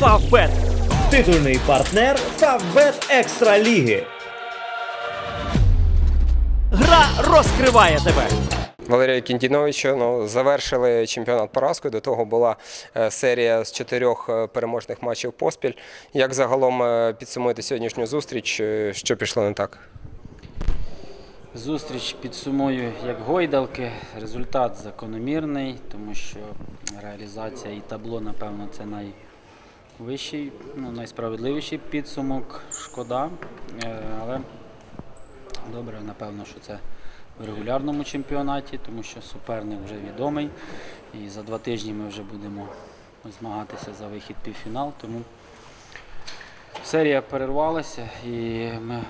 Фавбет. Титульний партнер Фавбет Екстра Ліги. Гра розкриває тебе. Валерія Кіндіновича ну, завершили чемпіонат поразкою. До того була е, серія з чотирьох е, переможних матчів поспіль. Як загалом е, підсумуєте сьогоднішню зустріч? Що пішло не так? Зустріч підсумую як гойдалки. Результат закономірний, тому що реалізація і табло, напевно, це найвищий, ну, найсправедливіший підсумок. Шкода. Е, Але добре, напевно, що це в регулярному чемпіонаті, тому що суперник вже відомий. І за два тижні ми вже будемо змагатися за вихід півфінал. Тому Серія перервалася і ми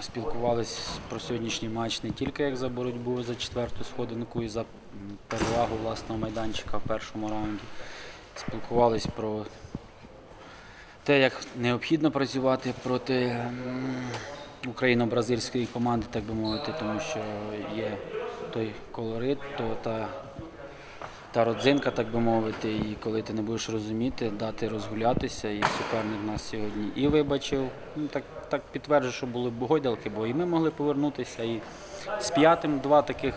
спілкувалися про сьогоднішній матч не тільки як за боротьбу за четверту сходинку і за перевагу власного майданчика в першому раунді. Спілкувалися про те, як необхідно працювати проти україно-бразильської команди, так би мовити, тому що є той колорит, то та та родзинка, так би мовити, і коли ти не будеш розуміти, дати розгулятися. І суперник нас сьогодні і вибачив. Ну, так, так підтверджую, що були б гойдалки, бо і ми могли повернутися. І з п'ятим два таких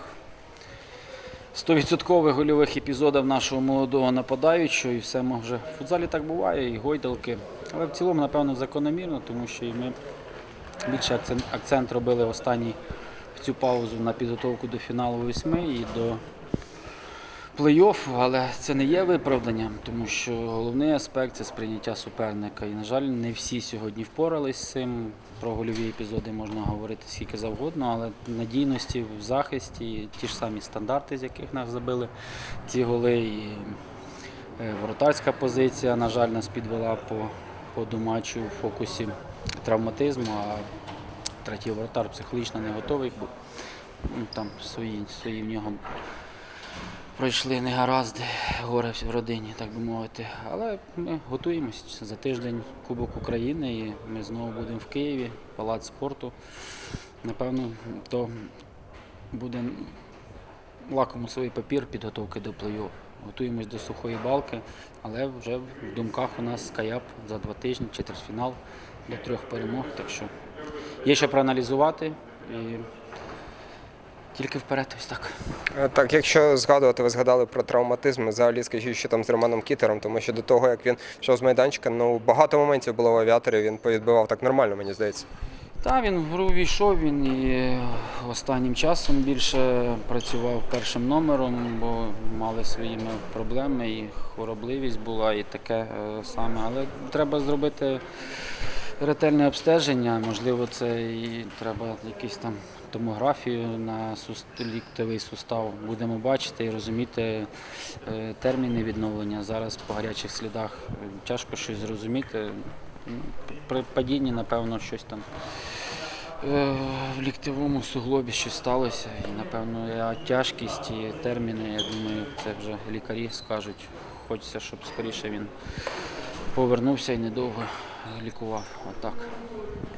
100% гольових епізодів нашого молодого нападаючого, і все може. В футзалі так буває, і гойдалки. Але в цілому, напевно, закономірно, тому що і ми більше акцент, робили в останній в цю паузу на підготовку до фіналу восьми і до плей-офф, але це не є виправданням, тому що головний аспект це сприйняття суперника. І, на жаль, не всі сьогодні впорались з цим. Про гольові епізоди можна говорити скільки завгодно, але надійності в захисті, ті ж самі стандарти, з яких нас забили ці голи. І е, воротарська позиція, на жаль, нас підвела по ходу матчу в фокусі травматизму, а третій воротар психологічно не готовий був. Ну, Там свої, свої в нього пройшли негаразди, горе в родині, так би мовити. Але ми готуємось за тиждень Кубок України і ми знову будемо в Києві, палац спорту. Напевно, то буде лакомусовий папір підготовки до плей-офф. Готуємось до сухої балки, але вже в думках у нас скаяп за два тижні, четвертьфінал до трьох перемог. Так що є що проаналізувати і тільки вперед ось так. Е, Так, якщо згадувати, ви згадали про травматизм, взагалі скажіть, що там з Романом Кітером, тому що до того, як він пішов з майданчика, ну багато моментів було в авіаторі, він повідбивав так нормально, мені здається. Та він в гру війшов, він і е, останнім часом більше працював першим номером, бо мали своїми проблеми, і хворобливість була, і таке е, саме. Але треба зробити ретельне обстеження. Можливо, це і треба якісь там томографію на ліктовий сустав. Будемо бачити і розуміти е, терміни відновлення. Зараз по гарячих слідах тяжко щось зрозуміти. При падінні, напевно, щось там е, в ліктовому суглобі щось сталося. І, напевно, тяжкість і терміни, я думаю, це вже лікарі скажуть. Хочеться, щоб скоріше він повернувся і недовго лікував. Отак.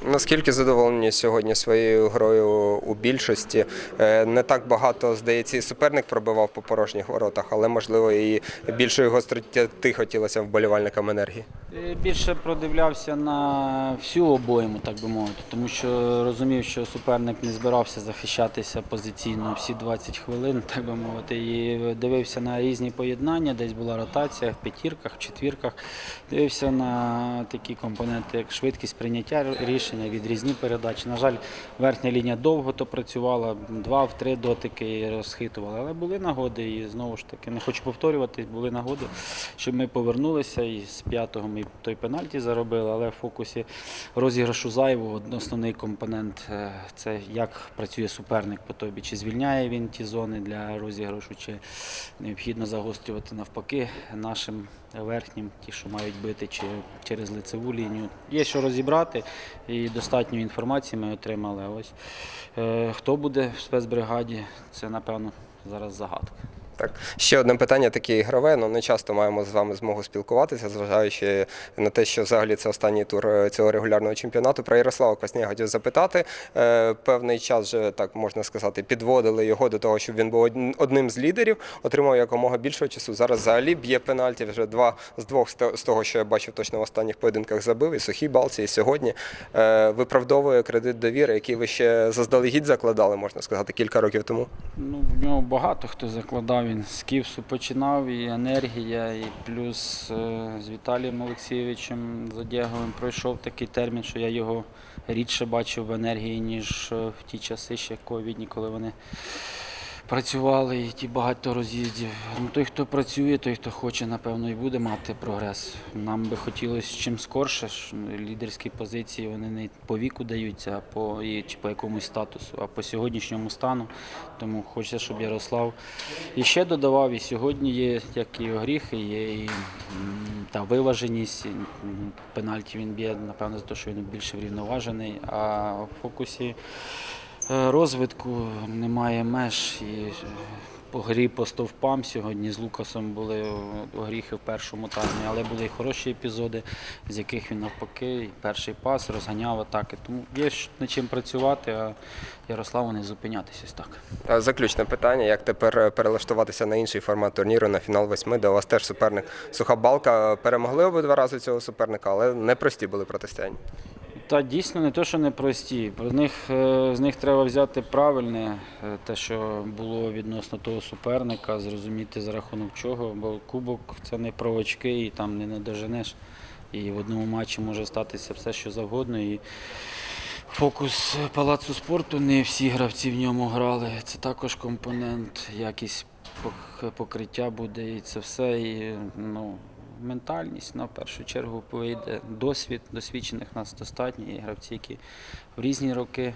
Наскільки задоволені сьогодні своєю грою у більшості? Е, Не так багато, здається, і суперник пробивав по порожніх воротах, але можливо і більшої гостроти хотілося вболівальникам енергії. Е, Більше продивлявся на всю обойму, так би мовити, тому що розумів, що суперник не збирався захищатися позиційно всі 20 хвилин, так би мовити, і дивився на різні поєднання, десь була ротація в п'ятірках, в четвірках. Дивився на такі компоненти, як швидкість прийняття рішення, відрізні передачі. На жаль, верхня лінія довго то працювала, два в три дотики і розхитували. Але були нагоди, і знову ж таки, не хочу повторювати, були нагоди, щоб ми повернулися і з п'ятого ми той пенальті заробили, але в фокусі розіграшу зайвого основний компонент е, це як працює суперник по тобі, чи звільняє він ті зони для розіграшу, чи необхідно загострювати навпаки нашим верхнім, ті, що мають бити, чи через лицеву лінію. Є що розібрати, і достатньо інформації ми отримали. Ось е, хто буде в спецбригаді, це напевно зараз загадка. Так, ще одне питання таке ігрове. Ну не часто маємо з вами змогу спілкуватися, зважаючи на те, що взагалі це останній тур е, цього регулярного чемпіонату. Про Ярослава Квасня хотів запитати. Е, Певний час вже так можна сказати, підводили його до того, щоб він був одним з лідерів, отримав якомога більшого часу. Зараз взагалі б'є пенальті. Вже два з двох з того, що я бачив точно в останніх поєдинках, забив і сухій балці. І сьогодні е, виправдовує кредит довіри, який ви ще заздалегідь закладали, можна сказати, кілька років тому. Ну, в нього багато хто Він з Ківсу починав, і енергія, і плюс е, з Віталієм Олексійовичем Задєговим пройшов такий термін, що я його рідше бачив в енергії, ніж е, в ті часи ще ковідні, коли вони працювали і ті багато роз'їздів. Ну, той, хто працює, той, хто хоче, напевно, і буде мати прогрес. Нам би хотілося чим скорше. ну, Лідерські позиції вони не по віку даються, а по, і, чи по якомусь статусу, а по сьогоднішньому стану. Тому хочеться, щоб Ярослав і ще додавав. І сьогодні є як і огріхи, є і та виваженість. Пенальті він б'є, напевно, за те, що він більше врівноважений. А в фокусі розвитку немає меж. І е, по грі по стовпам сьогодні з Лукасом були е, огріхи в першому таймі, але були і хороші епізоди, з яких він навпаки перший пас розганяв атаки. Тому є над чим працювати, а Ярославу не зупинятися так. Е, Заключне питання: як тепер е, перелаштуватися на інший формат турніру на фінал восьми, де у вас теж суперник суха балка. Перемогли обидва рази цього суперника, але непрості були протистояння. Та дійсно не те, що непрості. Про них, е, з них треба взяти правильне, е, те, що було відносно того суперника, зрозуміти за рахунок чого, бо кубок це не про очки і там не надоженеш. І в одному матчі може статися все, що завгодно. І фокус палацу спорту, не всі гравці в ньому грали. Це також компонент, якість покриття буде і це все. І, ну, ментальність на першу чергу вийде. Досвід досвідчених нас достатньо. І гравці, які в різні роки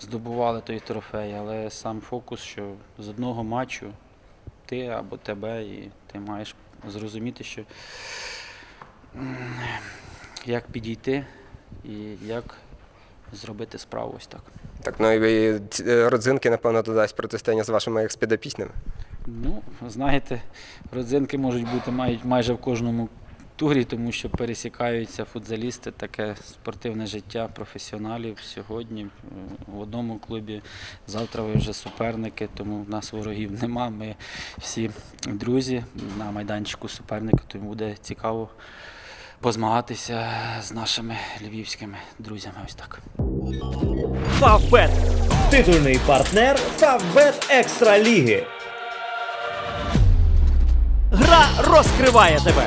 здобували той трофей, але сам фокус, що з одного матчу ти або тебе, і ти маєш зрозуміти, що як підійти і як зробити справу ось так. Так, ну і е, родзинки, напевно, додасть протистояння з вашими експедопічними. Ну, знаєте, родзинки можуть бути мають майже в кожному турі, тому що пересікаються футзалісти, таке спортивне життя професіоналів сьогодні е, в одному клубі. Завтра ви вже суперники, тому в нас ворогів нема. Ми всі друзі на майданчику суперника, тому буде цікаво позмагатися з нашими львівськими друзями. Ось так. Фавбет. Титульний партнер Фавбет Екстра Ліги. Гра розкриває тебе.